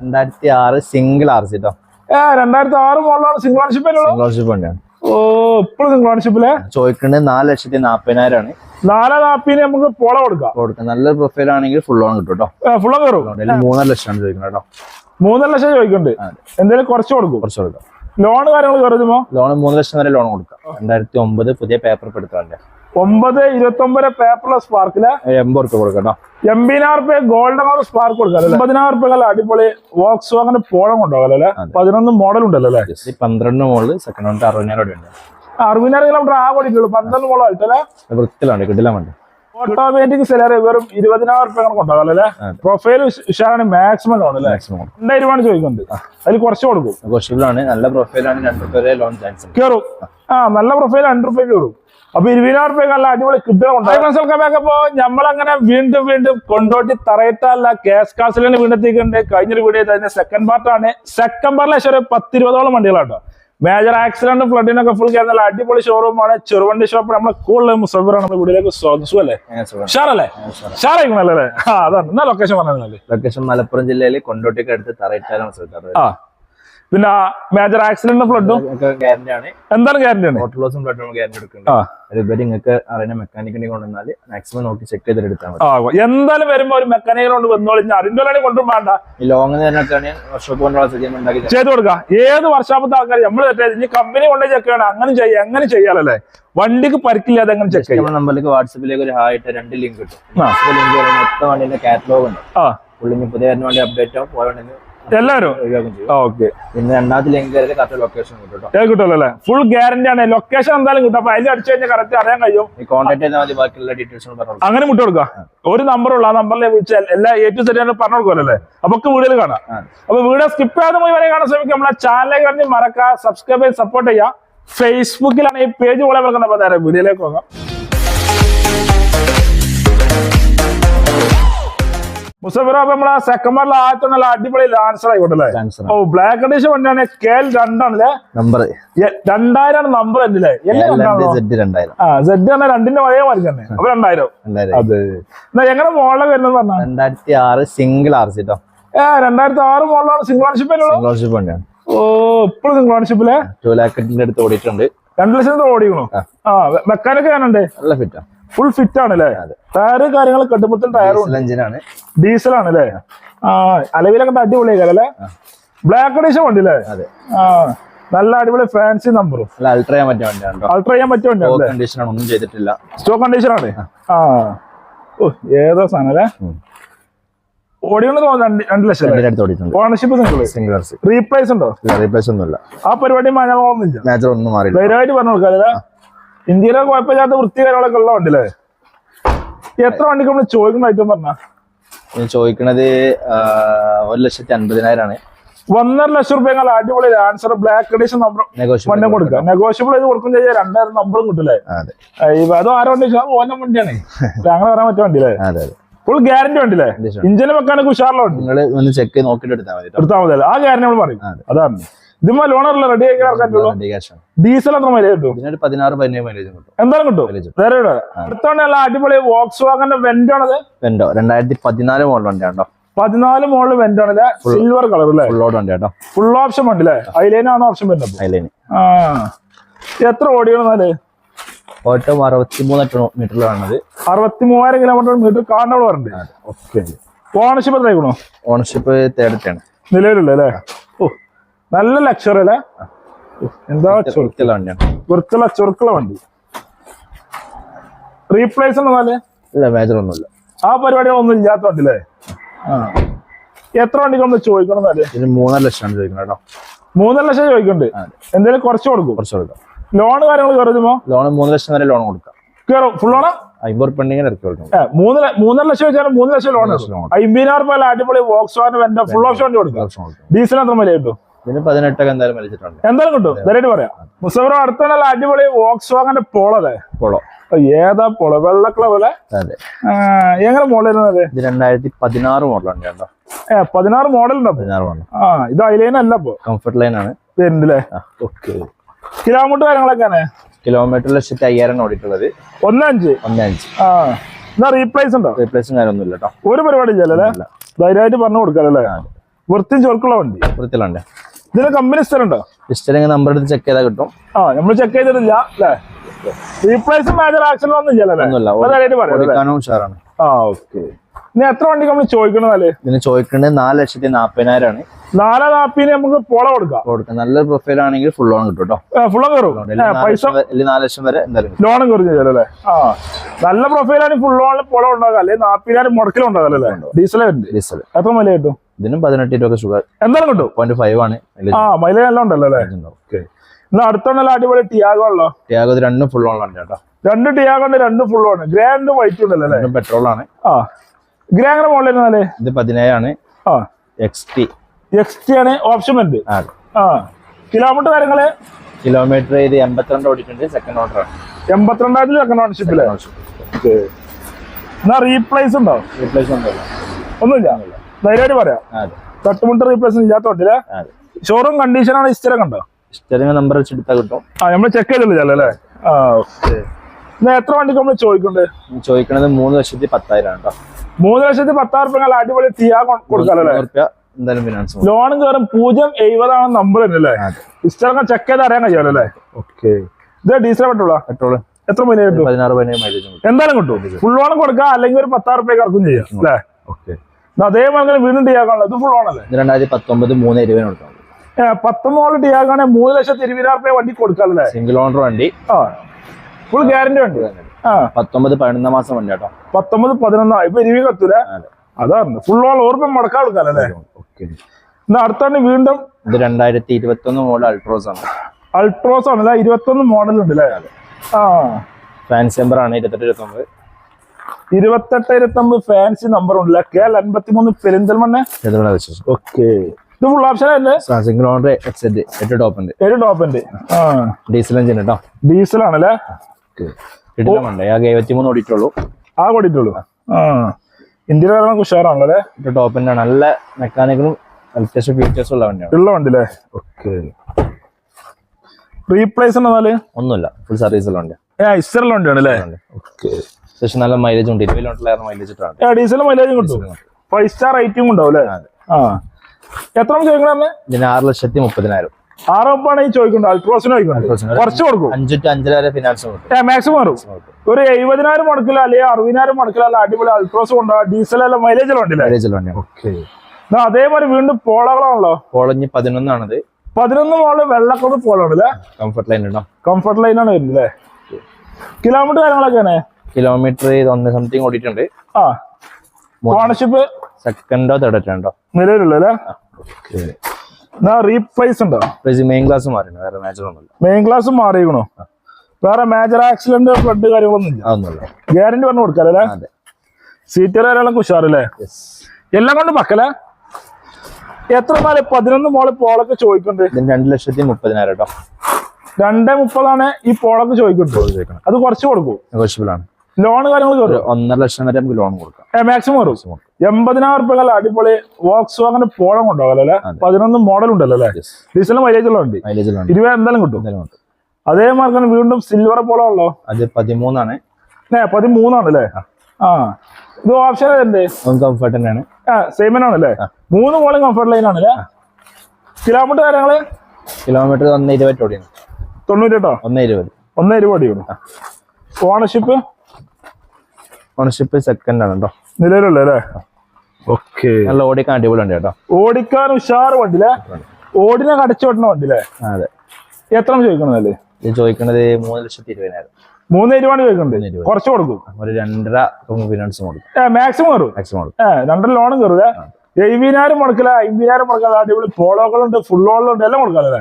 രണ്ടായിരത്തി ആറ് single R C കേട്ടോ രണ്ടായിരത്തി ആറ് മോഡലാണ് സിംഗിൾ ഓണർഷിപ്പ് സിംഗിൾ ഓണർഷിപ്പ് വണ്ടിയാണ് ഓ ഇപ്പോഴും സിംഗിൾ ഓണർഷിപ്പിലെ ചോദിക്കുന്നത് നാല് ലക്ഷത്തി നാപ്പതിനായിരം ആണ്. നാലാം നാപ്പിന് നമുക്ക് പോള കൊടുക്കാം. കൊടുക്കാം. നല്ല പ്രൊഫൈൽ ആണെങ്കിൽ ഫുൾ ഓൺ കിട്ടും കേട്ടോ ഫുള്ള് കയറും മൂന്നര ലക്ഷമാണ് ചോദിക്കുന്നത് കേട്ടോ മൂന്നര ലക്ഷം ചോദിക്കുന്നുണ്ട്. എന്തായാലും എന്തെങ്കിലും കുറച്ച് കൊടുക്കും. കുറച്ച് കൊടുക്കാം. ലോൺ കാര്യങ്ങൾ കയറുമോ ലോൺ മൂന്ന് ലക്ഷം വരെ ലോൺ കൊടുക്കാം. രണ്ടായിരത്തി ഒമ്പത് പുതിയ പേപ്പർ എടുത്തോണ്ട് ഒമ്പത് ഇരുപത്തി ഒമ്പത് പേപ്പർലെസ് സ്പാർക്കിൽ എൺപത് റുപ്യ കൊടുക്കട്ടോ കേട്ടോ. എൺപതിനായിരം റുപ്യ ഗോൾഡൻ കളർ സ്പാർക്ക് കൊടുക്കാം എൺപതിനായിരം റുപ്യ അടിപൊളി വോക്സ് വാങ്ങനെ പോളം കൊണ്ടുപോകാം അല്ലേ. പതിനൊന്ന് മോഡൽ ഉണ്ടല്ലോ അല്ലേ? പന്ത്രണ്ട് മോഡൽ സെക്കൻഡ് ഹാൻഡ് അറുപതിനായിരം ഉണ്ട്. അറുപതിനായിരം കിലോമീറ്റർ ആ കൂടിയിട്ടുള്ളൂ പന്ത്രണ്ട് മോഡൽ ആയിട്ടല്ലേ വൃത്തിയിലാണ് കിട്ടില്ല വണ്ടി. ഓട്ടോമാറ്റിക് സെലറി വെറും ഇരുപതിനായിരം റുപ്യ കൊണ്ടുപോകാം അല്ലേ? പ്രൊഫൈൽ ഉഷാറാണ് മാക്സിമം ലോൺ അല്ലേ? മാക്സിമം രണ്ടായിരം രൂപയാണ് ചോദിക്കുന്നുണ്ട് അതിൽ കുറച്ച് കൊടുക്കും. നല്ല പ്രൊഫൈലാണ് രണ്ട് റുപ്യ ലോൺ ചാൻസ് കയറും ആ നല്ല പ്രൊഫൈൽ രണ്ട് റുപ്യ കയറും അപ്പൊ ഇരുപതിനായിരം റുപ്യ നല്ല അടിപൊളി കിട്ടുന്നുണ്ട് നമ്മളങ്ങനെ വീണ്ടും വീണ്ടും കൊണ്ടോട്ടി തറയിട്ടല്ല കേസ് കാസിലാണ് വീണ്ടെത്തിക്കുന്നുണ്ട് കഴിഞ്ഞൊരു വീഡിയോ അതിന്റെ സെക്കൻഡ് പാർട്ടാണ് സെക്കൻഡ് പാർട്ടിലെ ശരി ഒരു പത്തിരുപതോളം വണ്ടികളാട്ടോ മേജർ ആക്സിഡന്റ് ഫ്ലഡിനൊക്കെ ഫുൾ നല്ല അടിപൊളി ഷോറൂമാണ് ചെറുവണ്ടി ഷോപ്പ് നമ്മളെ കൂടുതൽ മുസഫറാണ് നമ്മുടെ വീട്ടിലേക്ക് സ്വാഗതം. അല്ലേ ഷാറല്ലേ ഷാറായിരിക്കും ആ അതാണ്. എന്നാ ലൊക്കേഷൻ പറഞ്ഞാൽ ലൊക്കേഷൻ മലപ്പുറം ജില്ലയിൽ കൊണ്ടോട്ടിക്ക് അടുത്ത് തറയിട്ടാലാണ് പിന്നെ മേജർ ആക്സിഡന്റ് ഫ്ലഡും എന്താണ് ഗ്യാരണ്ടി ആണ്? ടോട്ടൽ ലോസും ഫ്ലഡും ഗ്യാരണ്ടി എടുക്കുന്നത് ഇവർ നിങ്ങൾക്ക് അറിയുന്ന മെക്കാനിക്കിനെ കൊണ്ടുവന്നാൽ മാക്സിമം നോക്കി ചെക്ക് ചെയ്തിട്ട് എടുത്താൽ എന്തായാലും വരുമ്പോ ഒരു മെക്കാനിക്കിനെ കൊണ്ട് വന്നോളിഞ്ഞ അതിന്റെ ഒരാളെ കൊണ്ടും വേണ്ട. ലോങ്. ചെയ്ത് കൊടുക്കാം. ഏത് വർഷാപത്തെ ആൾക്കാർ നമ്മൾ തെറ്റേ ഇനി കമ്പനി കൊണ്ടേ ചെക്ക് ചെയ്യണം. അങ്ങനെ ചെയ്യാം എങ്ങനെ ചെയ്യാലല്ലേ? വണ്ടിക്ക് പരിക്കില്ലാതെ എങ്ങനെ ചെക്ക് ചെയ്യാം. നമ്മൾക്ക് വാട്സപ്പിലേക്ക് ഒരു ഹായിട്ട് രണ്ട് ലിങ്ക് കിട്ടും. ലിങ്ക് മൊത്തം വണ്ടിന്റെ കാറ്റലോഗ് ഉണ്ട്. പുള്ളിന് പുതിയ വണ്ടി അപ്ഡേറ്റ് ആവും. പോയ ഓക്കെ. പിന്നെ രണ്ടാമത്തെ കറക്റ്റ് ലൊക്കേഷൻ കിട്ടുമല്ലോ അല്ലേ? ഫുൾ ഗ്യാരണ്ടി ആണ്. ലൊക്കേഷൻ എന്തായാലും കിട്ടും. അപ്പൊ അതിൽ അടിച്ചു കഴിഞ്ഞാൽ കറക്റ്റ് അറിയാൻ കഴിയും. ഈ കോൺടാക്ട് ചെയ്താൽ മതി ബാക്കിയുള്ള ഡീറ്റെയിൽസ് അങ്ങനെ വിട്ടു കൊടുക്കാം ഒരു നമ്പറുള്ള ആ നമ്പറിലെ വിളിച്ചാൽ എല്ലാ എ ടു സെറ്റ് പറഞ്ഞു കൊടുക്കുമല്ലേ അപ്പൊ വീഡിയോയിൽ കാണാം. അപ്പൊ വീഡിയോ സ്കിപ്പ് ചെയ്യാതെ പോയി വരെ കാണാൻ ശ്രമിക്കും നമ്മളെ ചാനലിലേക്ക് കണ്ടി മറക്കുക സബ്സ്ക്രൈബ് ചെയ്ത് സപ്പോർട്ട് ചെയ്യാം ഫേസ്ബുക്കിലാണ് ഈ പേജ് പോലെ വെക്കുന്നത് അപ്പൊ നേരെ വീഡിയോയിലേക്ക് പോകാം. മുസഫിറ അപ്പൊ നമ്മളെ സെക്കൻഡ് ആദ്യത്തെ നല്ല അടിപൊളി ലാൻസർ ആയിക്കോട്ടെ ഓ ബ്ലാക്ക് കണ്ടീഷൻ വണ്ടിയാണ്. കെ എൽ രണ്ടാണല്ലേ നമ്പർ രണ്ടായിരം. നമ്പർ അല്ലേ സെഡ് രണ്ടിന്റെ വഴിയെ തന്നെ. അപ്പൊ രണ്ടായിരം. അതെ. എങ്ങനെ മോളിലെ വരുന്നത് പറഞ്ഞാൽ രണ്ടായിരത്തി ആറ് സിംഗിൾ ആർ സി കേട്ടോ ഏ രണ്ടായിരത്തി ആറ് മോളിലാണ് സിംഗിൾ ഓൺഷിപ്പ് സിംഗിൾ വണ്ടിയാണ്. ഓ ഇപ്പോഴും സിംഗിൾ ഓൺഷിപ്പിലെ ടു ലാക്കറ്റിന്റെ അടുത്ത് ഓടിയിട്ടുണ്ട്. രണ്ടു ലക്ഷം ഓടിക്കണോ? ആ. ആ മെക്കാനിക് ഞാനുണ്ട് നല്ല ഫിറ്റാ ഫുൾ ഫിറ്റ് ആണ് അല്ലേ ടയറ് കാര്യങ്ങൾ കെട്ടുമ്പത്തിന് ടയറും ഡീസൽ എഞ്ചിനാണ് ഡീസൽ ആണല്ലേ? ആ അലവിലൊക്കെ അടിപൊളിയാക്കാം അല്ലേ ബ്ലാക്ക് അഡീഷൻ വണ്ടി അല്ലേ ആ നല്ല അടിപൊളി ഫാൻസി നമ്പറും അൾട്ര ചെയ്യാൻ പറ്റിയ വണ്ടിയാണ് അൾട്ര ചെയ്യാൻ പറ്റിയ വണ്ടിയാണ് കണ്ടീഷൻ ഒന്നും ചെയ്തിട്ടില്ല. സ്റ്റോക്ക് കണ്ടീഷൻ ആണ്? ആ. ഓ ഏതോ സാധനം അല്ലേ? അല്ലേ? ഓണർഷിപ്പ് സിംഗിൾ റീപ്ലേസ് ഉണ്ടോ? റീപ്ലേസ് ഒന്നുമില്ല. ആ പരിപാടി ധൈര്യമായിട്ട് പറഞ്ഞു കൊടുക്കാല്ലേ? ഇന്ത്യയിലെ കുഴപ്പമില്ലാത്ത വൃത്തി കാര്യങ്ങളൊക്കെ ഉള്ള എത്ര വണ്ടിക്ക് നമ്മൾ ചോദിക്കുന്ന ഐറ്റം പറഞ്ഞ? ചോദിക്കണത് ഒരു ലക്ഷത്തി അൻപതിനായിരം ആണ്. ഒന്നര ലക്ഷം റുപ്യ അടിപൊളി ആൻസർ ബ്ലാക്ക് എഡീഷൻ നമ്പർ വണ്ടി കൊടുക്കുക നെഗോഷ്യബിൾ ചെയ്ത് കൊടുക്കും ചെയ്യാൻ രണ്ടായിരം നമ്പറും കിട്ടില്ലേ അതെ. ആരോ വണ്ടി ഓന വണ്ടിയാണ്. അങ്ങനെ പറയാൻ പറ്റിയ വണ്ടിയില്ലേ ഫുൾ ഗ്യാരണ്ടി വണ്ടിയില്ലേ ഇഞ്ചിന് വെക്കാനൊക്കെ ഉഷാറുള്ള വണ്ടി. നിങ്ങൾ ഒന്ന് ചെക്ക് നോക്കിട്ട് നോക്കിയിട്ട് എടുത്താൽ മതി എടുത്താൽ മതി ആ ഗ്യാരണ്ടി നമ്മൾ പറയും. അതാണ്. ഇതുമ്മ അല്ല റെഡി ആക്കി ഇറക്കാറ്റുള്ളൂ ആണ് ഡീസൽ എത്ര മൈലേജ് കിട്ടും? പതിനാറ് പതിനേഴ് മൈലേജും കിട്ടും. എന്തായാലും കിട്ടും. വേറെ അടുത്തോണ്ടല്ല അടിപൊളി വോക്സ് വാഗന്റെ വെന്റ് ആണത്? വെന്റോ രണ്ടായിരത്തി പതിനാല് മോഡൽ വണ്ടിയാണോ? പതിനാല് മോഡൽ വെന്റ് ആണല്ലേ സിൽവർ കളർ അല്ലേ? ഫുൾ വണ്ടിട്ടോ ഫുൾ ഓപ്ഷൻ വണ്ടി അല്ലേ? ആണ് ഓപ്ഷൻ വരുന്നത്? അതിലേന് ആ. എത്ര ഓടിക്കണെന്നാൽ ഓട്ടം അറുപത്തിമൂന്ന് മീറ്ററിലാണത്. അറുപത്തി കിലോമീറ്റർ മീറ്റർ കാണുമ്പോൾ പറഞ്ഞിട്ട് ഓക്കെ. ഓണർഷിപ്പ് എത്രയാക്കണോ ഓണർഷിപ്പ് തേർഡറ്റാണ് നിലവിലുള്ള അല്ലേ? നല്ല ലക്ഷറി അല്ലേ? എന്താ ചുരുക്കല വണ്ടിയാണ് ചൊറുക്കുള്ള വണ്ടി. റീപ്ലേസ് ഒന്നുമല്ല ഇല്ല മേജർ ഒന്നുമില്ല. ആ പരിപാടികളൊന്നും ഇല്ലാത്ത വണ്ടി അല്ലേ ആ. എത്ര വണ്ടിക്ക് നമ്മൾ ചോദിക്കണം എന്നാൽ മൂന്നര ലക്ഷമാണ് ചോദിക്കണം കേട്ടോ. മൂന്നര ലക്ഷം ചോദിക്കുന്നുണ്ട് അതെ. എന്തെങ്കിലും കുറച്ച് കൊടുക്കും. കുറച്ച് കൊടുക്കാം. ലോൺ കാര്യങ്ങൾ കയറുമോ ലോൺ മൂന്ന് ലക്ഷം വരെ ലോൺ കൊടുക്കാം. കയറും. ഫുൾ ഓണ അമ്പത് പെണ്ണിങ്ങനെ ഇറക്കി കൊടുക്കും. ഏ, മൂന്ന് മൂന്നര ലക്ഷം വെച്ചാൽ മൂന്ന് ലക്ഷം ലോൺ ലക്ഷം. അമ്പതിനായിരം രൂപ അടിപൊളി വോക്സ് ഫുൾ ഓപ്ഷൻ വണ്ടി ലക്ഷം കൊടുക്കും. ഡീസൽ എത്ര മതി കിട്ടും? ഇതിന് പതിനെട്ടൊക്കെ എന്തായാലും വലിച്ചിട്ടുണ്ട് എന്തായാലും കിട്ടും. ധൈര്യമായിട്ട് പറയാം. മുസഫറോ അടുത്തുള്ള അടിപൊളി വോക്സ് പോളല്ലേ? പോളോ. ഓ, ഏതാ പോളോ? വെള്ള കളറല്ലേ അതെ. എങ്ങനെ മോഡൽ ഇരുന്നത് ഇത് രണ്ടായിരത്തി പതിനാറ് മോഡലുണ്ട് കേട്ടോ. ഏ പതിനാറ് മോഡൽ ഉണ്ടോ? പതിനാറ് മോഡൽ ആ ഇത് അതിലേനല്ല ഇപ്പൊ. കംഫർട്ട് ലൈൻ ആണ്. വരുന്നുണ്ടല്ലേ ഓക്കെ കിലോമീറ്റർ കാര്യങ്ങളൊക്കെയാണ് കിലോമീറ്റർ ലക്ഷത്തി അയ്യായിരം ഓടിയിട്ടുള്ളത്. ഒന്നഞ്ച്. ഒന്നഞ്ച്. ആ എന്നാ റീപ്ലേസ് ഉണ്ടോ? റീപ്ലേസും കാര്യമൊന്നും ഇല്ല കേട്ടോ. ഒരു പരിപാടി ഇല്ലല്ലേ ധൈര്യമായിട്ട് പറഞ്ഞു കൊടുക്കാല്ലേ വൃത്തി ചോർക്കുള്ള വണ്ടി. വൃത്തിയിലുണ്ട്. ഇതിന് കമ്പനി സ്ഥലമുണ്ടോ ഹിസ്റ്ററിങ് നമ്പർ എടുത്ത് ചെക്ക് ചെയ്താൽ കിട്ടും. ആ നമ്മൾ ചെക്ക് ചെയ്തിട്ടില്ല അല്ലേ? റീപ്ലേസ് മേജർ ഇല്ലല്ലോ ഒന്നുമില്ല. പറയാം അല്ലേ? ഉഷാറാണ്. ആ ഓക്കെ എത്ര വണ്ടി നമ്മൾ ചോദിക്കണതല്ലേ ഇതിന് ചോദിക്കേണ്ടത് നാല് ലക്ഷത്തി നാപ്പതിനായിരം ആണ് നാലാം നാപ്പിന് നമുക്ക് പോള കൊടുക്കാം. കൊടുക്കാം. നല്ല പ്രൊഫൈൽ ആണെങ്കിൽ ഫുൾ ലോൺ കിട്ടും കേട്ടോ ഫുള്ളും കയറും. പൈസ നാല് ലക്ഷം വരെ എന്തായാലും. ലോണും ചെയ്യലല്ലേ ആ നല്ല പ്രൊഫൈൽ ആണ് ഫുൾ ലോണിൽ പോള ഉണ്ടാകാം അല്ലെ? നാപ്പിനായിരം മുടക്കിലും ഉണ്ടാകാം അല്ലേ? ഡീസലേ ഉണ്ട് ഡീസൽ എത്ര വില കിട്ടും? ഇതിനും പതിനെട്ട് രൂപ ഷുഗർ എന്തായാലും കിട്ടും. പോയിന്റ് ഫൈവ് ആണ്. ആ മൈലേജ് എല്ലാം ഉണ്ടല്ലോ അല്ലേ? എന്നാ അടുത്തുള്ള അടിപൊളി ടിയാഗോ ഉള്ളോ? ടിയാഗോ രണ്ടും ഫുൾ ഓൺ ഉണ്ട് കേട്ടോ. രണ്ട് ടിയാഗോ ഉണ്ട് രണ്ടും ഫുൾ ഓൺ ഗ്രാൻഡ് വൈറ്റ് ഉണ്ടല്ലോ പെട്രോൾ ആണ്. ആ. ഗ്രേ മോഡൽ എന്നാൽ ഇത് പതിനേഴാണ്. ആ. എക്സ് ടി എക്സ് ടി ആണ് ഓപ്ഷൻ ഉണ്ട്. ആ. കിലോമീറ്റർ കാര്യങ്ങൾ? കിലോമീറ്റർ ഇത് എൺപത്തിരണ്ട് ഓടിയിട്ടുണ്ട്. സെക്കൻഡ് ഓർഡർ ആണ്. എൺപത്തിരണ്ടായിരത്തി സെക്കൻഡ് ഓണർഷിപ്പിൽ എന്നാ റീപ്ലേസ് ഉണ്ടോ? റീപ്ലേസ് ഉണ്ടോ ഒന്നുമില്ല. ധൈര്യമായിട്ട് പറയാം. തട്ടുമുട്ട റീപ്ലേസ് ഇല്ലാത്തോട്ടില്ല അതെ. ഷോറൂം കണ്ടീഷനാണ് ഇസ്റ്റരം കണ്ടോ ഇസ്റ്ററിംഗ് നമ്പർ വെച്ചെടുത്താൽ കിട്ടും. ആ നമ്മൾ ചെക്ക് ചെയ്തില്ല അല്ലേ? ആ ഓക്കെ. എന്നാ എത്ര വണ്ടിക്ക് നമ്മൾ ചോദിക്കണ്ടേ? ചോദിക്കണത് മൂന്ന് ലക്ഷത്തി പത്തായിരം ആണ് കേട്ടോ മൂന്ന് ലക്ഷത്തി പത്താറ് റുപ്യ അടിപൊളി റുപ്യ ഫിനാൻസ് ലോണും കയറും പൂജ്യം എഴുപതാണ് നമ്പർ അല്ലേ ഇഷ്ടം ചെക്ക് ചെയ്ത് അറിയാൻ കഴിയാലോ അല്ലേ? ഓക്കെ. ഇത് ഡീസൽ പെട്രോളാ പെട്രോൾ എത്ര മൈലേജ് കിട്ടും? പതിനാറ് എന്തായാലും കിട്ടും. ഫുൾ ഓൺ കൊടുക്കാം അല്ലെങ്കിൽ ഒരു പത്താറ് റുപ്യ ഇറക്കും ചെയ്യാം. അല്ലേ? ഓക്കെ. അതേപോലെ വീണ്ടും ടിയാക്കാണല്ലോ ഇത് ഫുൾ ഓൺ അല്ലേ? രണ്ടായിരത്തി പത്തൊമ്പത് മൂന്ന് ഇരുപതിന് കൊടുക്കാം. പത്തൊമ്പത് ടിയാക്കാണെങ്കിൽ മൂന്ന് ലക്ഷത്തി ഇരുപതിനായിരം റുപ്യ വണ്ടി കൊടുക്കാമല്ലേ സിംഗിൾ ഓണർ വണ്ടി. ആ. ഫുൾ ഗ്യാരണ്ടി വണ്ടി. ആ പത്തൊമ്പത് പതിനൊന്നാം മാസം വണ്ടി കേട്ടോ. പത്തൊമ്പത് പതിനൊന്നാ. ഇപ്പൊ ഇരുപത് കത്തൂല? അതാണ്. ഫുൾ ഓൾ ഓർമ്മ മടക്കാൻ കൊടുക്കാനല്ലേ ഓക്കെ. എന്നാ അടുത്താണ് വീണ്ടും ഇത് രണ്ടായിരത്തി ഇരുപത്തി ഒന്ന് മോഡൽ അൾട്രോസ് ആണ്. അൾട്രോസ് ആണ്. ഇരുപത്തി ഒന്ന് മോഡൽ ഉണ്ട് അല്ലേ? ആ. ഫാൻസി നമ്പർ ആണ് ഇരുപത്തെട്ട് ഇരുപത്തൊമ്പത്. ഇരുപത്തെട്ട് ഇരുപത്തൊമ്പത് ഫാൻസി നമ്പർ ഉണ്ടല്ലേ കെ എൽ അൻപത്തിമൂന്ന് പെരിന്തൽമണ്ണ. ചെറുപുഴ വിശേഷം? ഓക്കെ. ഇത് ഫുൾ ഓപ്ഷൻ അല്ലേ? സിംഗിൾ ഓണർ എക്സെറ്റ് എട്ട് ടോപ്പ് ഉണ്ട്. ഒരു ടോപ്പ് ഉണ്ട്. ആ. ഡീസൽ എഞ്ചിൻ കേട്ടോ ഡീസൽ ആണല്ലേ? ആകെ ഓടിയിട്ടുള്ളൂ. ആ ആ. ഇന്ത്യയിലെ കാര്യങ്ങളൊക്കെ ഉഷാറാണല്ലേ എട്ട് ടോപ്പിന്റെ നല്ല മെക്കാനിക്കലും അത്യാവശ്യം ഫീച്ചേഴ്സ് ഉള്ള വണ്ടിയാണ്. ഉള്ള വണ്ടില്ലേ ഓക്കെ. റീപ്ലേസ് എന്നാൽ ഒന്നുമില്ല. ഫുൾ വണ്ടി ഏ ഇസ്റ്ററിലെ വണ്ടിയാണ് അല്ലേ? ഓക്കെ. അത്യാവശ്യം നല്ല മൈലേജ് ഉണ്ട്. മൈലേജ് ഇട്ടാണ്. ഡീസൽ മൈലേജ് കിട്ടും. ഫൈവ് സ്റ്റാർ റേറ്റിംഗ് ഉണ്ടാവും അല്ലേ? ആ. എത്ര ചോദിക്കണേ ഇതിന് ആറ് ലക്ഷത്തി മുപ്പതിനായിരം. ആറ് ഒപ്പാണ് ഈ ചോദിക്കുന്നത് അൾട്രോസിന് ചോദിക്കുന്നത് കുറച്ച് കൊടുക്കും. അഞ്ചു ടു അഞ്ചര വരെ ഫിനാൻസ് മാക്സിമം വരും. ഒരു എഴുപതിനായിരം മുടക്കില്ല അല്ലെങ്കിൽ അറുപതിനായിരം മുടക്കില്ല അല്ല അടിപൊളി അൾട്രോസ് കൊണ്ടുപോകാം ഡീസൽ അല്ല മൈലേജ് എന്നാ അതേപോലെ വീണ്ടും പോളകളാണല്ലോ പോളഞ്ഞ് പതിനൊന്നാണത്. പതിനൊന്ന് മോൾ വെള്ളക്കൊണ്ട് പോളാണല്ലേ കംഫർട്ട് ലൈൻ ഉണ്ടോ കംഫർട്ട് ലൈൻ ആണ് വരുന്നത് കിലോമീറ്റർ കാര്യങ്ങളൊക്കെയാണ് കിലോമീറ്റർ ഒന്ന് സംതിങ് ഓടിയിട്ടുണ്ട്. ആ. ഓണർഷിപ്പ് സെക്കൻഡോ തേർഡോ നിലവിലുള്ള റീപ്ലേസ് ഉണ്ടോ? മെയിൻ വേറെ മേജർ ഒന്നുമില്ല. മെയിൻ മാറിയിക്കണോ? വേറെ മേജർ ആക്സിഡന്റ് ഫ്ലഡ് കാര്യങ്ങളൊന്നും ഇല്ല ഗ്യാരണ്ടി പറഞ്ഞു അതെ. സീറ്റർ കാര്യങ്ങളൊക്കെ ഉഷാറല്ലേ? എല്ലാം കൊണ്ട് മക്കളെ എത്ര നാല് പതിനൊന്ന് മോൾ പോളൊക്കെ ചോദിക്കുന്നുണ്ട് രണ്ട് ലക്ഷത്തി മുപ്പതിനായിരം കേട്ടോ രണ്ടേ മുപ്പതാണ് ഈ പോളൊക്കെ ചോദിക്കുന്നുണ്ട് അത് കുറച്ച് കൊടുക്കും. നെഗോഷ്യബിൾ ആണ്. ലോൺ കാര്യങ്ങൾ ഒന്നര ലക്ഷം വരെ നമുക്ക് ലോൺ കൊടുക്കാം. മാക്സിമം വരും. എൺപതിനായിരം റുപ്യ അടിപൊളി വോക്സ് വാങ്ങനെ പോളം കൊണ്ടുപോകാം അല്ലേ. പതിനൊന്ന് മോഡൽ ഉണ്ടല്ലോ അല്ലെ? യെസ് ഡീസൽ മൈലേജ് ഉള്ള വണ്ടി. മൈലേജിലാണ് ഇരുപത് എന്തായാലും കിട്ടും. അതേ മാർക്കാണ് വീണ്ടും സിൽവർ പോളം ഉള്ളോ? അത് പതിമൂന്നാണ്. ഏ പതിമൂന്നാണ് അല്ലേ? ആ. ഇത് ഓപ്ഷൻ ഉണ്ട് കംഫർട്ട് തന്നെയാണ്. ആ സെയിം ആണ് അല്ലേ? മൂന്ന് മോളും കംഫർട്ട് ലൈൻ ആണ് അല്ലേ? കിലോമീറ്റർ കാര്യങ്ങൾ? കിലോമീറ്റർ ഒന്ന് ഇരുപത് ഓടിയാണ്. തൊണ്ണൂറ്റി കേട്ടോ ഒന്ന് ഇരുപത്. ഒന്ന് ഇരുപത് ഓണർഷിപ്പ് ഓണർഷിപ്പ് സെക്കൻഡ് ആണ് കേട്ടോ നിലവിലുള്ള അല്ലേ? ഓക്കെ. നല്ല ഓടിക്കാൻ അടിപൊളി ഉണ്ട് കേട്ടോ ഓടിക്കാൻ ഉഷാറ് വണ്ടിയില്ലേ ഓടിനെ കടച്ചു വണ്ടി അല്ലേ? അതെ. എത്ര ചോദിക്കണല്ലേ ഇത് ചോദിക്കണത് മൂന്ന് ലക്ഷത്തി ഇരുപതിനായിരം. മൂന്ന് ഇരുപതാണ് ചോദിക്കണ്ടേ കുറച്ച് കൊടുക്കും. ഒരു രണ്ടര ഫിനാൻസ് കൊടുക്കും മാക്സിമം കയറും? മാക്സിമം കൊടുക്കും രണ്ടര ലോണും കയറുക എഴുപതിനായിരം മുടക്കില്ല അമ്പതിനായിരം മുടക്കില്ല അടിപൊളി പോളോകളുണ്ട് ഫുള്ളോകളുണ്ട് എല്ലാം കൊടുക്കാതെ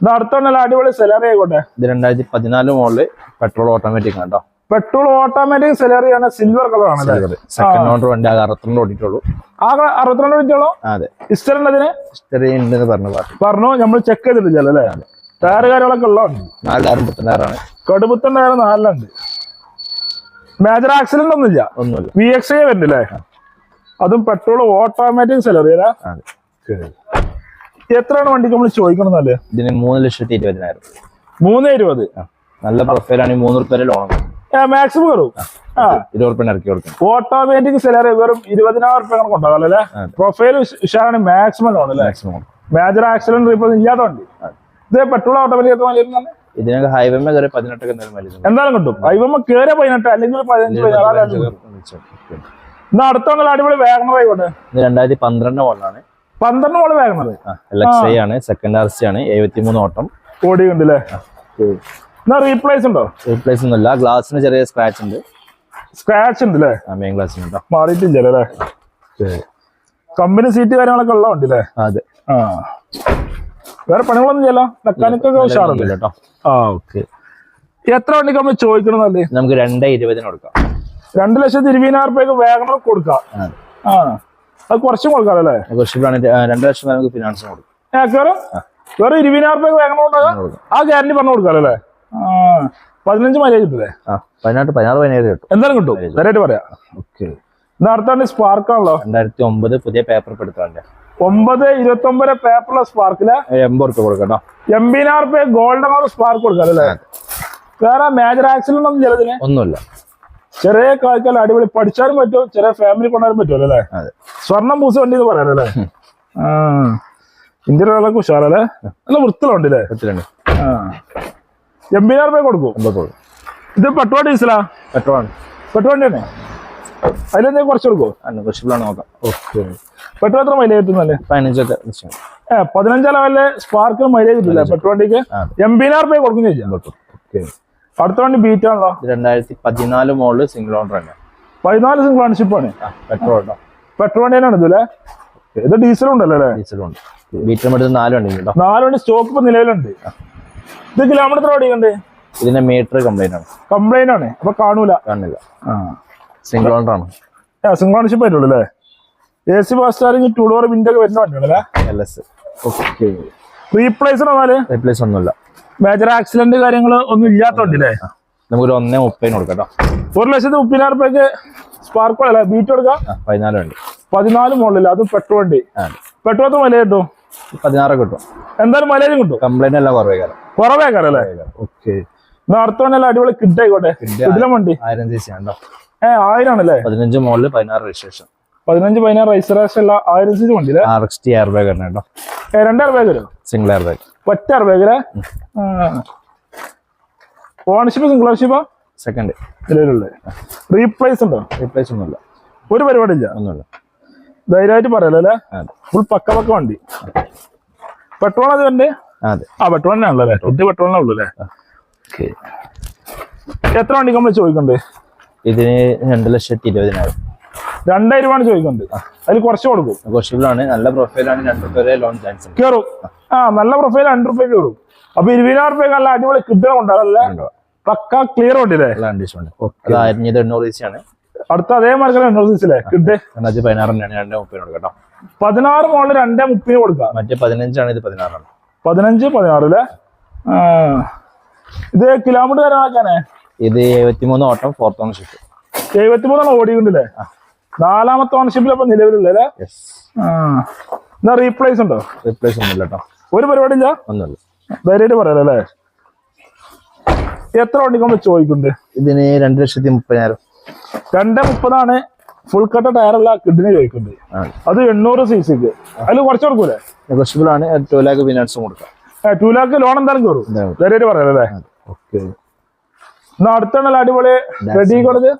ഇത് അടുത്തോണ്ടല്ല അടിപൊളി സെലറി ആയിക്കോട്ടെ. ഇത് രണ്ടായിരത്തി പതിനാല് മോളിൽ പെട്രോൾ ഓട്ടോമാറ്റിക് ആണ് കേട്ടോ പെട്രോൾ ഓട്ടോമാറ്റിക് സെലറി ആണ് സിൽവർ കളർ ആണ് സെക്കൻഡ് ഓണർ വണ്ടി ആകെ അറുപത്തിരണ്ട് ഓടിയിട്ടുള്ളൂ. ആ അറുപത്തിരണ്ട് ഓടിച്ചോളൂ അതെ. ഇസ്റ്ററിന്റെ അതിന് ഹിസ്റ്ററി ഉണ്ടെന്ന് പറഞ്ഞു പറഞ്ഞു നമ്മൾ ചെക്ക് ചെയ്തിട്ടില്ല അല്ലേ? ടയർ കാര്യങ്ങളൊക്കെ ഉള്ളതാണ് നാലായിരം മുപ്പത്തിനാറാണ്. കടുപ്പത്തിന്റെ ടയർ നാലിലുണ്ട്. മേജർ ആക്സിഡന്റ് ഒന്നുമില്ല. ഒന്നുമില്ല. വി എക്സ് ഐ വരുന്നില്ലേ? അതും പെട്രോൾ ഓട്ടോമാറ്റിക് സെലറി അല്ലേ? എത്രയാണ് വണ്ടിക്ക് നമ്മൾ ചോദിക്കണമെന്നല്ലേ ഇതിന് മൂന്ന് ലക്ഷത്തി ഇരുപതിനായിരം. മൂന്ന് ഇരുപത്. നല്ല പ്രൊഫൈലാണ് മൂന്ന് റുപ്യ ലോൺ മാക്സിമം കയറും ആ ഇരുപത് റുപ്യ ഇറക്കി കൊടുക്കും ഓട്ടോമാറ്റിക് സെലറി വെറും ഇരുപതിനായിരം റുപ്യ കണക്ക് ഉണ്ടാവും അല്ലേ? പ്രൊഫൈൽ ഉഷാറാണ് maximum loan maximum major accident ഇപ്പൊ ഇല്ലാത്ത വണ്ടി. ഇത് പെട്രോൾ ഓട്ടോമാറ്റിക് എത്ര മൈലേജ് ഇതിനൊക്കെ ഹൈവേമേ കയറി പതിനെട്ടൊക്കെ എന്തായാലും കിട്ടും. ഹൈവേമ കേറിയ പതിനെട്ട് അല്ലെങ്കിൽ പതിനഞ്ച് ഇന്ന് അടുത്തുള്ള അടിപൊളി വേഗണർ ആയിക്കോട്ടെ രണ്ടായിരത്തി പന്ത്രണ്ട് മോഡലാണ് പന്ത്രണ്ട് മോൾ വേഗണർ ആണ് സെക്കൻഡ് ആർ സി ആണ് എഴുപത്തി മൂന്ന് ഓട്ടം ഓടി ഉണ്ടല്ലേ എന്നാ റീപ്ലേസ് ഉണ്ടോ? റീപ്ലേസ് ഒന്നുമില്ല. ഗ്ലാസിന് ചെറിയ സ്ക്രാച്ച് ഉണ്ട്. സ്ക്രാച്ച് ഉണ്ട് അല്ലേ മെയിൻ ഗ്ലാസ്സിന് കേട്ടോ മാറിയിട്ടില്ല അല്ലേ കമ്പനി സീറ്റ് കാര്യങ്ങളൊക്കെ ഉള്ള വണ്ടി അല്ലേ അതെ. ആ. വേറെ പണികളൊന്നും ചെയ്യല്ലോ മെക്കാനിക്കൊക്കെ ഉഷാറല്ലേ? കേട്ടോ ആ ഓക്കെ എത്ര വണ്ടിക്ക് നമ്മൾ അല്ലേ? നമുക്ക് രണ്ടേ ഇരുപതിന് കൊടുക്കാം. രണ്ട് ലക്ഷത്തി ഇരുപതിനായിരം രൂപയ്ക്ക് വേഗം കൊടുക്കാം. ആ അത്. കുറച്ചും കൊടുക്കാം അല്ലേ കുറച്ച് രണ്ട് ലക്ഷം വരെ നമുക്ക് ഫിനാൻസ് കൊടുക്കും. ഏ, കേറും. വേറെ ഇരുപതിനായിരം രൂപയ്ക്ക് വേഗം കൊടുക്കാം. ആ ഗ്യാരണ്ടി പറഞ്ഞു കൊടുക്കാം അല്ലേ പതിനഞ്ച് മൈലേജ് കിട്ടില്ലേ ആ പതിനെട്ട് പതിനാറ് പതിനേഴ് കിട്ടും. എന്തായാലും കിട്ടും. നേരായിട്ട് പറയാം. ഓക്കെ. ഇന്ന് അടുത്ത വണ്ടി സ്പാർക്ക് ആണല്ലോ. രണ്ടായിരത്തി ഒമ്പത് പുതിയ പേപ്പർ എടുത്തോണ്ട് ഒമ്പത് ഇരുപത്തി ഒമ്പത് പേപ്പറുള്ള സ്പാർക്കിൽ എൺപത് റുപ്യ കൊടുക്കാം കേട്ടോ. എൺപതിനായിരം റുപ്യ ഗോൾഡൻ കളർ സ്പാർക്ക് കൊടുക്കാം അല്ലേ? വേറെ മേജർ ആക്സിഡന്റ് ഒന്നും ചിലതിന് ഒന്നുമില്ല. ചെറിയ കാഴ്ചകൾ അടിപൊളി. പഠിച്ചാലും പറ്റും ചെറിയ ഫാമിലി കൊണ്ടാലും പറ്റുമല്ലോ അല്ലേ? സ്വർണം പൂസ വണ്ടി എന്ന് പറയാനല്ലേ അല്ലേ? ഇന്ത്യയിലുള്ള ഉഷാറല്ലേ? നല്ല വൃത്തിലുണ്ടല്ലേ വൃത്തിലുണ്ട് ആ. എൺപതിനായിരം രൂപ കൊടുക്കും. എൺപത് ഇത് പെട്രോൾ ഡീസലാ? പെട്രോൾ. ആണ് പെട്രോൾ വണ്ടിയാണേ അതിലെന്തെങ്കിലും കുറച്ച് കൊടുക്കുമോ നെഗോഷ്യബിളാണ് നോക്കാം. ഓക്കെ. പെട്രോൾ എത്ര മൈലേജ് കിട്ടുന്നല്ലേ പതിനഞ്ചൊക്കെ നിശ്ചയം. ഏ പതിനഞ്ചാം ലെവലിലെ സ്പാർക്ക് മൈലേജ് കിട്ടില്ല പെട്രോൾ വണ്ടിക്ക്. എൺപതിനായിരം രൂപ കൊടുക്കും ചോദിച്ചാൽ ഓക്കെ. അടുത്ത വണ്ടി ബീറ്റ് ആണല്ലോ? രണ്ടായിരത്തി പതിനാല് മോളിൽ സിംഗിൾ ഓണർ തന്നെ. പതിനാല് സിംഗിൾ ഓണർഷിപ്പ് ആണ്. പെട്രോൾ ഉണ്ടോ പെട്രോൾ വണ്ടിയാണ് ഇതല്ലേ ഇത് ഡീസലും ഉണ്ടല്ലോ അല്ലേ? ഡീസലും ഉണ്ട്. എടുത്ത് നാല് വണ്ടി നാല് വണ്ടി സ്റ്റോക്ക് ഇപ്പൊ നിലവിലുണ്ട്. ഇത് കിലോമീറ്റർ ഓടിക്കണ്ടേ ഇതിന്റെ മീറ്റർ കംപ്ലൈന്റ് ആണ്. കംപ്ലൈന്റ് ആണ്. അപ്പൊ കാണൂല. കാണില്ല സിംഗിൾ ഓണർ ആണ്. സിംഗിൾ ഓണർഷിപ്പ് ആയിട്ടുള്ളൂ അല്ലേ? A C fast charging two door window ഒക്കെ വരുന്ന വണ്ടിയാണല്ലേ L S okay replace replace ഒന്നുമില്ല. മേജർ ആക്സിഡന്റ് കാര്യങ്ങൾ ഒന്നും ഇല്ലാത്ത നമുക്ക് നമുക്കൊരു ഒന്നേ മുപ്പതിന് കൊടുക്കാം ഒരു ലക്ഷത്തി മുപ്പതിനായിരം റുപ്യക്ക് സ്പാർക്ക് അല്ലേ? ബീറ്റ് കൊടുക്കാം. പതിനാല് വണ്ടി. പതിനാല് മുകളിൽ അതും പെട്രോൾ വണ്ടി. പെട്രോൾ എത്ര മൈലേജ് കിട്ടും? പതിനാറ് കിട്ടും. എന്തായാലും മലയാളം കിട്ടും. കംപ്ലൈന്റ് എല്ലാം കുറവേ കാലം കുറവേക്കാരം. അല്ലേ ഓക്കെ എല്ലാം അടിപൊളി കിട്ടായിക്കോട്ടെ. ആയിക്കോട്ടെ വണ്ടി. ആയിരം ദിവസം ഉണ്ടോ ഏ ആയിരം ആണല്ലേ പതിനഞ്ച് മോളിൽ പതിനാറ് രജിസ്ട്രേഷൻ പതിനഞ്ച് പതിനാറ് രജിസ്ട്രേഷൻ ഉള്ള ആയിരം സീറ്റ് വണ്ടി R X T air bag കേട്ടോ രണ്ടായിരം രൂപ വരും സിംഗിൾ എയർ ബാഗ് ഒറ്റ എയർ ബാഗ് അല്ലേ ഓണർഷിപ്പ് സിംഗിൾ ഓണർഷിപ്പാ സെക്കൻഡ് നിലവിലുള്ളത് റീപ്ലേസ് ഉണ്ടോ? റീപ്ലേസ് ഒന്നുമില്ല. ഒരു പരിപാടി ഇല്ല ഒന്നുമില്ല. ധൈര്യമായിട്ട് പറയാലോ അല്ലേ? ഫുൾ പക്ക പക്ക വണ്ടി. പെട്രോൾ അത്. വണ്ടി ആ ആണല്ലോ അല്ലേ? ഇത് പെട്രോളിനെ ഉള്ളു അല്ലേ? എത്ര വണ്ടി നമ്മൾ ചോദിക്കണ്ടേ? ഇതിന് രണ്ട് ലക്ഷത്തി ഇരുപതിനായിരം. രണ്ടായിരം രൂപയാണ് ചോദിക്കുന്നത് അതിൽ കുറച്ച് കൊടുക്കും. നെഗോഷ്യബിൾ ആണ്. നല്ല പ്രൊഫൈലാണ് രണ്ട് റുപ്യ വരെ ലോൺ ചാൻസ് കയറും ആ. നല്ല പ്രൊഫൈൽ രണ്ട് റുപ്യ കയറും അപ്പൊ ഇരുപതിനായിരം റുപ്യ നല്ല അടിപൊളി കിട്ടുക ഉണ്ടാകല്ലേ. പക്ക ക്ലിയർ അത് ആയിരത്തി എണ്ണൂറ് ആണ്. അടുത്ത അതേ മാർക്കറ്റ് എണ്ണൂറ് കിട്ടേ? രണ്ടായിരത്തി പതിനാറിനാണ് രണ്ടേ മുപ്പതിന് കൊടുക്കാം കേട്ടോ. പതിനാറ് മോളിൽ രണ്ടേ മുപ്പതിന് കൊടുക്കാം. മറ്റേ പതിനഞ്ചാണ് ഇത് പതിനാറാണ്. പതിനഞ്ച് പതിനാറ് അല്ലേ ഇത് കിലോമീറ്റർ കാര്യമാക്കാനേ ഇത് എഴുപത്തിമൂന്ന് ഓട്ടം ഫോർത്ത് ഓണർഷിപ്പ് എഴുപത്തിമൂന്നാണ് ഓടിക്കൊണ്ടില്ലേ? നാലാമത്തെ ഓണർഷിപ്പിൽ അപ്പൊ നിലവിലുള്ള അല്ലേ യെസ് ആ. എന്നാ റീപ്ലേസ് ഉണ്ടോ? റീപ്ലേസ് ഒന്നുമില്ല കേട്ടോ. ഒരു പരിപാടി ഇല്ല? ഒന്നുമില്ല. ധൈര്യമായിട്ട് പറയാലോ അല്ലേ എത്ര വണ്ടിക്കൊണ്ട് ചോദിക്കുന്നുണ്ട്? ഇതിന് രണ്ട് ലക്ഷത്തി മുപ്പതിനായിരം. രണ്ട് മുപ്പതാണ് ഫുൾ കട്ട ടയറുള്ള കിഡിന് കഴിക്കുന്നത്. അത് എണ്ണൂറ് സി സിക്ക് അതിൽ കുറച്ച് കൊടുക്കൂലേ? നെഗോഷ്യബിൾ ആണ്. ടു ലാക്ക് ഫിനാൻസും കൊടുക്കാം. ടു ലാക്ക് ലോൺ എന്തായാലും കയറും വേറെ ധൈര്യമായിട്ട് പറയാലോ അല്ലേ? ഓക്കെ എന്നാ അടുത്താണല്ലോ അടിപൊളി റെഡി കോളേജ്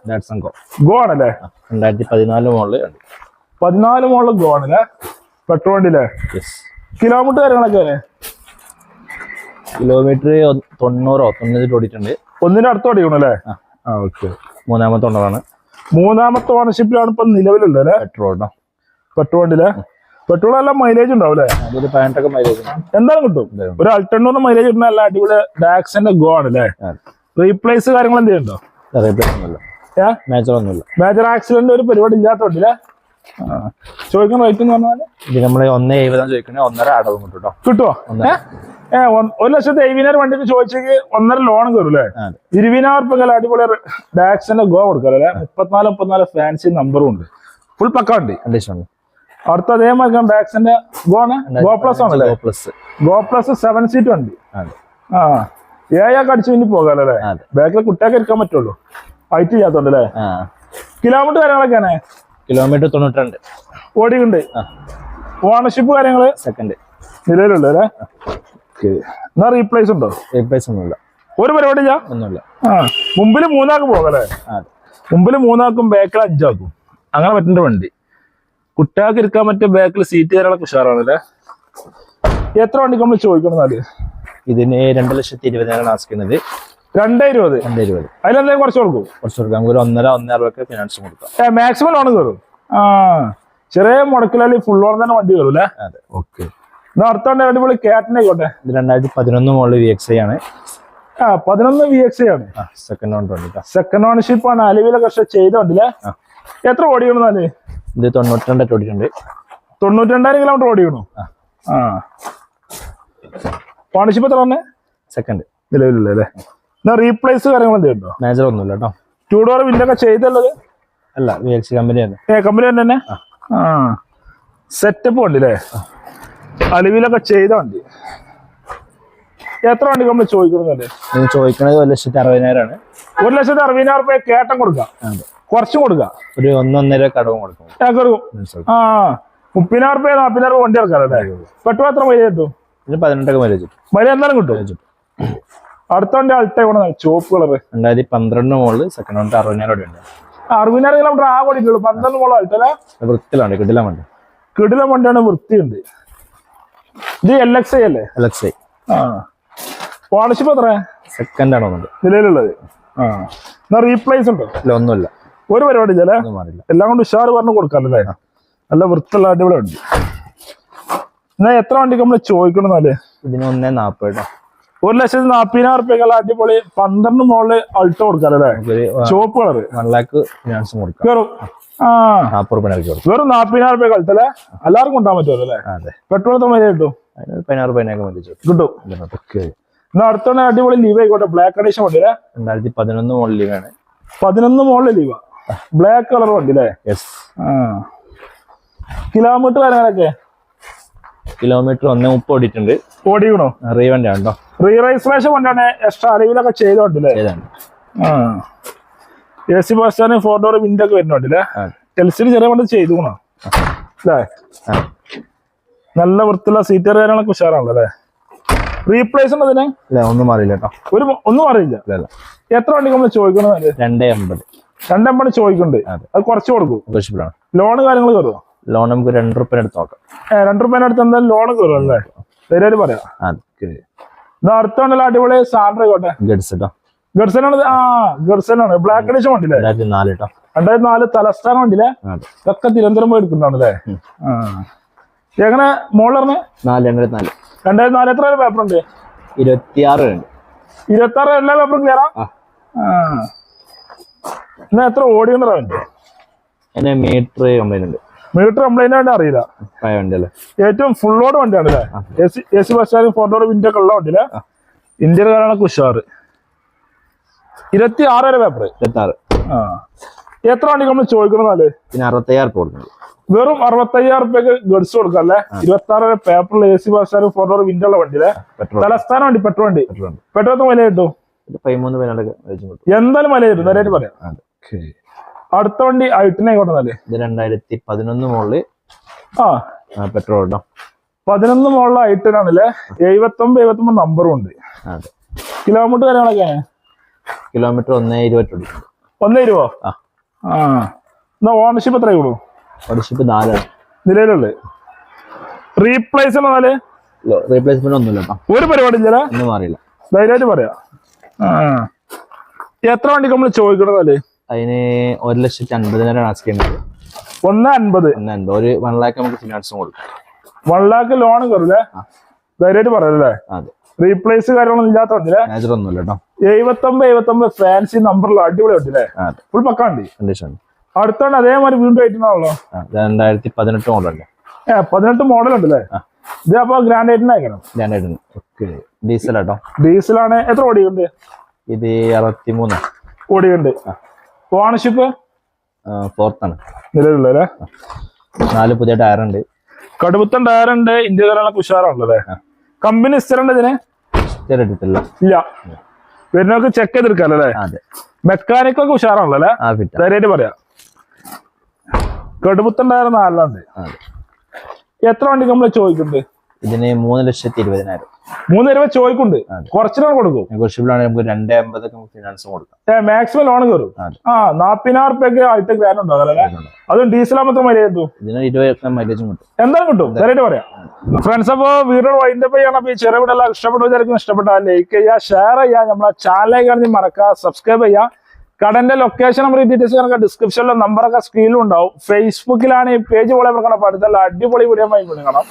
ഗോ ആണല്ലേ? രണ്ടായിരത്തി പതിനാല് മോളിൽ പതിനാല് മോളിൽ ഗോ ആണല്ലേ? പെട്രോൾ വണ്ടിയിലെ കിലോമീറ്റർ കാര്യങ്ങളൊക്കെ കിലോമീറ്റർ തൊണ്ണൂറോ തൊണ്ണൂറ്റി ഓടിയിട്ടുണ്ട്. ഒന്നിന്റെ അടുത്ത് ഓടിക്കണല്ലേ. ആ. ഓക്കെ മൂന്നാമത്തെ ഓണറാണ് മൂന്നാമത്തെ ഓണർഷിപ്പിലാണ് ഇപ്പൊ നിലവിലുള്ളത് അല്ലേ? പെട്രോൾ കേട്ടോ പെട്രോൾ ഉണ്ടല്ലേ പെട്രോൾ എല്ലാം മൈലേജ് ഉണ്ടാവും അല്ലേ? അതൊരു പതിനെട്ടൊക്കെ മൈലേജ് എന്തായാലും കിട്ടും? ഒരു അൾട്ടണ്ണൂറിന് മൈലേജ് കിട്ടുന്ന നല്ല അടിപൊളി ഡാക്സിന്റെ ഗോ ആണ് അല്ലേ? റീപ്ലേസ് കാര്യങ്ങൾ എന്ത് ചെയ്യുന്നുണ്ടോ റീപ്ലേസ് ഒന്നുമില്ല. മേജർ ഒന്നുമില്ല. മേജർ ആക്സിഡന്റ് ഒരു പരിപാടി ഇല്ലാത്തോണ്ടില്ലേ ചോദിക്കുന്ന റേറ്റ് എന്ന് പറഞ്ഞാൽ ഇത് നമ്മൾ ഒന്ന് എഴുപതാം ചോദിക്കണേ ഒന്നര അടവും കിട്ടും കേട്ടോ കിട്ടുമോ ഒരു ലക്ഷത്തി എഴുപതിനായിരം വണ്ടിക്ക് ചോദിച്ചെങ്കിൽ ഒന്നര ലോൺ കയറും അല്ലേ? ഇരുപതിനായിരം റുപ്യ അടിപൊളി ഡാക്സിന്റെ ഗോ കൊടുക്കാം അല്ലെ? മുപ്പത്തിനാല് മുപ്പത്തിനാല് ഫാൻസി നമ്പറും ഉണ്ട്. ഫുൾ പക്ക ഉണ്ട് അടുത്ത അതേമാതിരി ഡാക്സിന്റെ ഗോ ആണ്. Go plus plus Go plus seven seat വണ്ടി. ആ ഏഴാക്ക് അടിച്ചു പിന്നെ പോകാലോ അല്ലേ? ബാക്കിൽ കുട്ടിയൊക്കെ ഇരിക്കാൻ പറ്റുള്ളൂ. ഫൈറ്റ് ചെയ്യാത്തോണ്ട് അല്ലേ? കിലോമീറ്റർ കാര്യങ്ങളൊക്കെയാണ്? കിലോമീറ്റർ തൊണ്ണൂറ്റിരണ്ട്. ഓടിയുണ്ട് ആ. ഓണർഷിപ്പ് കാര്യങ്ങൾ സെക്കൻഡ് നിലവിലുണ്ട് അല്ലേ? എന്നാ റീപ്ലേസ് ഉണ്ടോ? റീപ്ലേസ് ഒന്നുമില്ല. ഒരു പരിപാടി ഞാൻ ഒന്നുമില്ല. ആ മുമ്പിൽ മൂന്നാക്ക് പോകല്ലേ? അതെ. മുമ്പിൽ മൂന്നാക്കും ബാക്കിൽ അഞ്ചാക്കും. അങ്ങനെ പറ്റുന്ന വണ്ടി. കുട്ടികൾക്ക് ഇരിക്കാൻ പറ്റിയ ബാക്കിൽ സീറ്റ് തരാനുള്ള ഉഷാറാണല്ലേ? എത്ര വണ്ടിക്ക് നമ്മൾ ചോദിക്കണം നാല് ഇതിന് രണ്ട് ലക്ഷത്തി ഇരുപതിനായിരം ആസ്ക്കുന്നത് രണ്ടേ ഇരുപത്. രണ്ടേ ഇരുപത്. അതിലെന്തെങ്കിലും കുറച്ച് കൊടുക്കും? കുറച്ച് കൊടുക്കാം. നമുക്ക് ഒരു ഒന്നര ഒന്നര രൂപയ്ക്ക് ഫിനാൻസ് കൊടുക്കാം. മാക്സിമം ലോൺ കയറും. ആ ചെറിയ മുടക്കിലാളി ഫുൾ ഓൺ തന്നെ വണ്ടി കയറും അല്ലേ? അതെ. ഓക്കെ. എന്നാ അടുത്ത വണ്ടി അടിപൊളി കേട്ടനെ കൊണ്ടേ ഇത് രണ്ടായിരത്തി പതിനൊന്ന് മോളിൽ വി എക്സ് ഐ ആണ്. ആ പതിനൊന്ന് വി എക്സ് ഐ ആണ്. സെക്കൻഡ് ഓണർ സെക്കൻഡ് ഓണർഷിപ്പ് ആണ്. അലവിലെ കഷ്ടം ചെയ്തോണ്ടില്ലേ? എത്ര. എത്ര ഓടിക്കണമെന്നാൽ ഇത് തൊണ്ണൂറ്റിരണ്ട് ഓടിയിട്ടുണ്ട്. തൊണ്ണൂറ്റി രണ്ടായിരം കിലോമീറ്റർ ഓടിയണു ആ. ആ. ഓണർഷിപ്പ് എത്ര പറഞ്ഞേ സെക്കൻഡ് നിലവിലുള്ള അല്ലേ എന്നാ റീപ്ലേസ് കാര്യങ്ങൾ എന്തെങ്കിലും ഉണ്ടോ? മേജർ ഒന്നുമില്ല കേട്ടോ. ടൂ ഡോർ വില്ലൊക്കെ ചെയ്തല്ലത് അല്ല വി എക്സ് കമ്പനി തന്നെ. ഏ കമ്പനി തന്നെ? തന്നെ ആ. സെറ്റപ്പ് വണ്ടി അല്ലേ അലുവിലൊക്കെ ചെയ്ത വണ്ടി എത്ര വണ്ടി നമ്മൾ ചോദിക്കുന്നുണ്ട് ചോദിക്കണത് ചോദിക്കുന്നത് ഒരു ലക്ഷത്തി അറുപതിനായിരമാണ് ഒരു ലക്ഷത്തി അറുപതിനായിരം റുപ്യ കേട്ടം കൊടുക്കാം. കുറച്ച് കൊടുക്കാം. ഒരു ഒന്നൊന്നര കടവും കൊടുക്കും. ആ മുപ്പതിനായിരം റുപ്യ നാൽപ്പതിനായിരം രൂപ വണ്ടി ഇറക്കാറല്ലേ പെട്രോൾ എത്ര മൈലേജ് കിട്ടും? പതിനെട്ടൊക്കെ മൈലേജ് മൈലേജ് എന്തായാലും കിട്ടും? അടുത്ത വണ്ടി അൾട്ട ഇവിടെ ചുവപ്പ് കളറ്. രണ്ടായിരത്തി പന്ത്രണ്ട് മുകളിൽ സെക്കൻഡ് വണ്ടി അറുപതിനായിരം ഉണ്ട്. അറുപതിനായിരം കിലോമീറ്റർ ആ ഓടിയിട്ടുള്ളൂ. പന്ത്രണ്ട് മുകളിൽ അൾട്ടല്ലേ വൃത്തിയിലാണ് കിടിലം വണ്ടി. കിടിലം വണ്ടിയാണ് വൃത്തിയുണ്ട്. ഇത് എൽ എക്സ് ഐ അല്ലേ? എൽ എക്സ് ഐ ആ. ഓണർഷിപ്പ് എത്ര സെക്കൻഡ് ആണ് ഒന്നുണ്ട് നിലവിലുള്ളത്. ആ. എന്നാ റീപ്ലേസ് ഉണ്ടോ? ഇല്ല ഒന്നുമില്ല. ഒരു പരിപാടി ഇല്ല എല്ലാം കൊണ്ട് ഉഷാറ് പറഞ്ഞു കൊടുക്കാമല്ലേ നല്ല വൃത്തിയുള്ള അടിപൊളി ഉണ്ട് എന്നാ എത്ര വണ്ടിക്ക് നമ്മൾ ചോദിക്കണം എന്നാൽ? ഇതിന് ഒന്നേ നാപ്പത്. ഒരു ലക്ഷത്തി നാപ്പതിനായിരം റുപ്യക്കുള്ള അടിപൊളി പന്ത്രണ്ട് മോളിൽ അൾട്ടോ കൊടുക്കാമല്ലേ നമുക്കൊരു ചുവപ്പ് കളറ്. വൺ ലാക്ക് ഫിനാൻസും കൊടുക്കാം. നാൽപ്പത് റുപ്യ ഇറക്കി കൊടുക്കും. വെറും നാപ്പതിനായിരം റുപ്യ കളിത്തല്ലേ എല്ലാവർക്കും കൊണ്ടാൻ പറ്റുമല്ലോ അല്ലേ? അതെ. പെട്രോൾ എത്ര മതി കിട്ടും? പതിനാറ് മതി കിട്ടും. എന്നാ അടുത്ത അടിപൊളി ലീവ് ആയിക്കോട്ടെ. ബ്ലാക്ക് അഡീഷൻ വണ്ടി അല്ലേ? രണ്ടായിരത്തി പതിനൊന്ന് മോളിൽ ലീവാണ് പതിനൊന്ന് മോളിൽ ലീവാ ബ്ലാക്ക് കളർ വണ്ടി അല്ലേ? യെസ് കിലോമീറ്റർ കാര്യങ്ങളൊക്കെ? കിലോമീറ്റർ ഒന്ന് മുപ്പത് ഓടിയിട്ടുണ്ട്. ഓടിക്കണോ? റീ വണ്ടി ഉണ്ടോ റീ രജിസ്ട്രേഷൻ വണ്ടിയാണ് എക്സ്ട്രാ അറിവിലൊക്കെ ചെയ്തോണ്ടല്ലേ ഏതാണ് ആ. A C stand four door window ഒക്കെ വരുന്നുണ്ടല്ലേ? ആ. എൽസിന് ചെറിയ പണ്ട് ചെയ്തു അല്ലേ? നല്ല വൃത്തിയുള്ള സീറ്റ് കാര്യങ്ങളൊക്കെ ഉഷാറാണല്ലോ അല്ലേ? റീപ്ലേസ് ഉണ്ട് അതിന് ഒന്നും മാറിയില്ല കേട്ടോ. ഒരു ഒന്നും ഇല്ല എത്ര വണ്ടി നമ്മൾ ചോദിക്കണോ രണ്ടേ അമ്പത്. രണ്ടെണ്ണം ചോദിക്കുന്നുണ്ട്. അത്. കുറച്ച് കൊടുക്കും. ലോൺ കാര്യങ്ങൾ കയറുമോ ലോൺ നമുക്ക് രണ്ട് റുപ്യ എടുത്ത് നോക്കാം. ഏഹ് രണ്ട് റുപ്യ അടുത്ത് എന്തായാലും ലോൺ കയറും അല്ലേ? ധൈര്യമായിട്ട് പറയാം അടുത്തുണ്ടല്ലോ അടിപൊളി സാലറി കോട്ടെ ഗഡ്സ് കേട്ടോ. ഗർസനാണ്. ആ ഗർസനാണ് ബ്ലാക്ക് അഡീഷൻ വണ്ടില്ലേ രണ്ടായിരത്തി നാല് കേട്ടോ രണ്ടായിരത്തി നാല് തലസ്ഥാനം വണ്ടില്ലേ ഇതൊക്കെ തിരുവനന്തപുരം പോയി എടുക്കുന്നതാണല്ലേ? ആ. എങ്ങനെ? മോളറിന് നാല് രണ്ടായിരത്തി നാല് രണ്ടായിരത്തി നാല് എത്ര പേപ്പർ ഉണ്ട്? ഇരുപത്തിയാറ്. ഉണ്ട് ഇരുപത്തി ആറ് എല്ലാ പേപ്പറും ക്ലിയറാ എന്നാ എത്ര ഓടിയുണ്ടോ വണ്ടി എന്നെ മീറ്റർ കംപ്ലൈന്റ് ഉണ്ട്. മീറ്റർ കംപ്ലൈന്റ് ആയിട്ട് അറിയില്ല. ഏറ്റവും ഫുൾ ലോഡ് വണ്ടിയാണ് അല്ലേ A C bus stand four door window ഒക്കെ ഉള്ള വണ്ടിയില്ലേ ഇന്ത്യൻ കാരണമൊക്കെ ഉഷാറ് ഇരുപത്തി ആറ് വരെ പേപ്പർ ഇരുപത്താറ് ആ. എത്ര വണ്ടിക്ക് നമ്മൾ ചോദിക്കണമെന്നാൽ പിന്നെ അറുപത്തയ്യായിരം കൊടുക്കുന്നത് വെറും അറുപത്തയ്യായിരം റുപ്യക്ക് ഗഡ്സ് കൊടുക്കാം അല്ലേ? ഇരുപത്തി ആറ് വരെ പേപ്പറിൽ A C bus four door window ഉള്ള വണ്ടി അല്ലേ തലസ്ഥാനം വണ്ടി പെട്രോൾ വണ്ടി. പെട്രോൾ വില കിട്ടും? പതിമൂന്ന് എന്തായാലും വില കിട്ടും നേരായിട്ട് പറയാം. അടുത്ത വണ്ടി ഐട്ടിനെ കൊണ്ടുവന്നാൽ ഇത് രണ്ടായിരത്തി പതിനൊന്ന് മുകളിൽ ആ. പെട്രോൾ കേട്ടോ പതിനൊന്ന് മുകളിൽ ഐട്ടിനാണല്ലേ? എഴുപത്തി ഒമ്പത് നമ്പറും ഉണ്ട്. കിലോമീറ്റർ കാര്യങ്ങളൊക്കെ കിലോമീറ്റർ ഒന്നേ ഇരുപത്തി ഓടിക്കും ഒന്നേ ഇരുപോ ആ. എന്നാ ഓണർഷിപ്പ് എത്ര കൂടും? ഓണർഷിപ്പ് നാലാണ്. നിലവിലുള്ളത്? റീപ്ലേസ് എന്നാൽ റീപ്ലേസ്മെന്റ് ഒന്നുമില്ല ഒരു പരിപാടി ഇല്ല ഒന്നും മാറിയില്ല. ധൈര്യമായിട്ട് പറയാ. എത്ര വണ്ടിക്ക് നമ്മൾ ചോദിക്കണതല്ലേ അതിന് ഒരു ലക്ഷത്തി അൻപതിനായിരം ആസ്ക് ചെയ്യുന്നത് ഒന്ന് അൻപത്. ഒന്ന് അൻപത്. ഒരു വൺ ലാക്ക് നമുക്ക് ഫിനാൻസും കൊടുക്കും. വൺ ലാക്ക് ലോൺ കയറില്ലേ ധൈര്യമായിട്ട് പറയാല്ലേ അതെ. റീപ്ലേസ് കാര്യങ്ങളൊന്നും ഇല്ലാത്ത വണ്ടില്ലേ മേജർ ഒന്നുമില്ല കേട്ടോ എഴുപത്തൊമ്പത് എഴുപത്തൊമ്പത് ഫാൻസി നമ്പറിൽ അടിപൊളി വണ്ടില്ലേ അതെ. ഫുൾ പക്ക വണ്ടി. കണ്ടീഷൻ അടുത്താണ് അതേമാതിരി വീണ്ടും ആയിട്ടുണ്ടാവല്ലോ രണ്ടായിരത്തി പതിനെട്ട് മോഡലല്ലേ ഏ പതിനെട്ട് മോഡൽ ഉണ്ടല്ലേ. ഇത് അപ്പൊ ഗ്രാൻഡ് അയക്കണം. രണ്ടായിരത്തി ഓക്കെ ഡീസൽ ആണ്. ഡീസലാണ് എത്ര ഓടിയുണ്ട് ഇത് അറുപത്തി മൂന്ന് ഓടിയുണ്ട് ഓണർഷിപ്പ് ഫോർത്താണ് നിലവിലുള്ള നാല് പുതിയ ടയർ ഉണ്ട്. കടുപ്പത്തൻ ടയറുണ്ട് ഇന്ത്യ തരാനുള്ള അല്ലേ കമ്പനി സ്ഥിരം ഇതിന്? ഇട്ടിട്ടില്ല. ഇല്ല. വരുന്നവർക്ക് ചെക്ക് ചെയ്തെടുക്കാല്ലോ അല്ലേ? അതെ. മെക്കാനിക് ഒക്കെ ഉഷാറാണല്ലോ അല്ലേ? ധൈര്യമായിട്ട് പറയാം. കടുപ്പത്തുണ്ടായിരുന്ന നാലാണ്ട് എത്ര വണ്ടി നമ്മൾ ചോദിക്കുന്നുണ്ട്? ഇതിന് മൂന്ന് ലക്ഷത്തി ഇരുപതിനായിരം. മൂന്ന് രൂപ ചോദിക്കുന്നുണ്ട്. ലോൺ കൊടുക്കും. നെഗോഷ്യബിൾ ആണെങ്കിൽ നമുക്ക് രണ്ടേ അമ്പതൊക്കെ ഫിനാൻസ് കൊടുക്കാം. മാക്സിമം ലോൺ കയറും ആ നാപ്പതിനായിരം റുപ്യക്ക് ആയിട്ട് ഗ്രാൻഡ് അതും ഡീസൽ ആകുമ്പോൾ മൈലേജ് കിട്ടും ഇതിന് ഇരുപത് മൈലേജും കിട്ടും. എന്തായാലും കിട്ടും. പറയാം. ഫ്രണ്ട്സ് അപ്പോ വീഡിയോ വൈൻഡപ്പ് ചെയ്യണം. അപ്പൊ ഈ ചെറിയ വീഡിയോ ഇഷ്ടപ്പെട്ട വിചാരിക്കും ഇഷ്ടപ്പെട്ടാൽ ലൈക്ക് ചെയ്യുക ഷെയർ ചെയ്യുക നമ്മളെ ചാനലേ കാണി മറക്കുക സബ്സ്ക്രൈബ് ചെയ്യുക. കടന്റെ ലൊക്കേഷൻ നമ്പർ ഡീറ്റെയിൽസ് കണക്ക് ഡിസ്ക്രിപ്ഷനിലെ നമ്പറൊക്കെ സ്ക്രീനിലും ഉണ്ടാവും. ഫേസ്ബുക്കിലാണ് ഈ പേജ് പോലെ കാണാം അടുത്തുള്ള അടിപൊളി വീഡിയോ കാണാം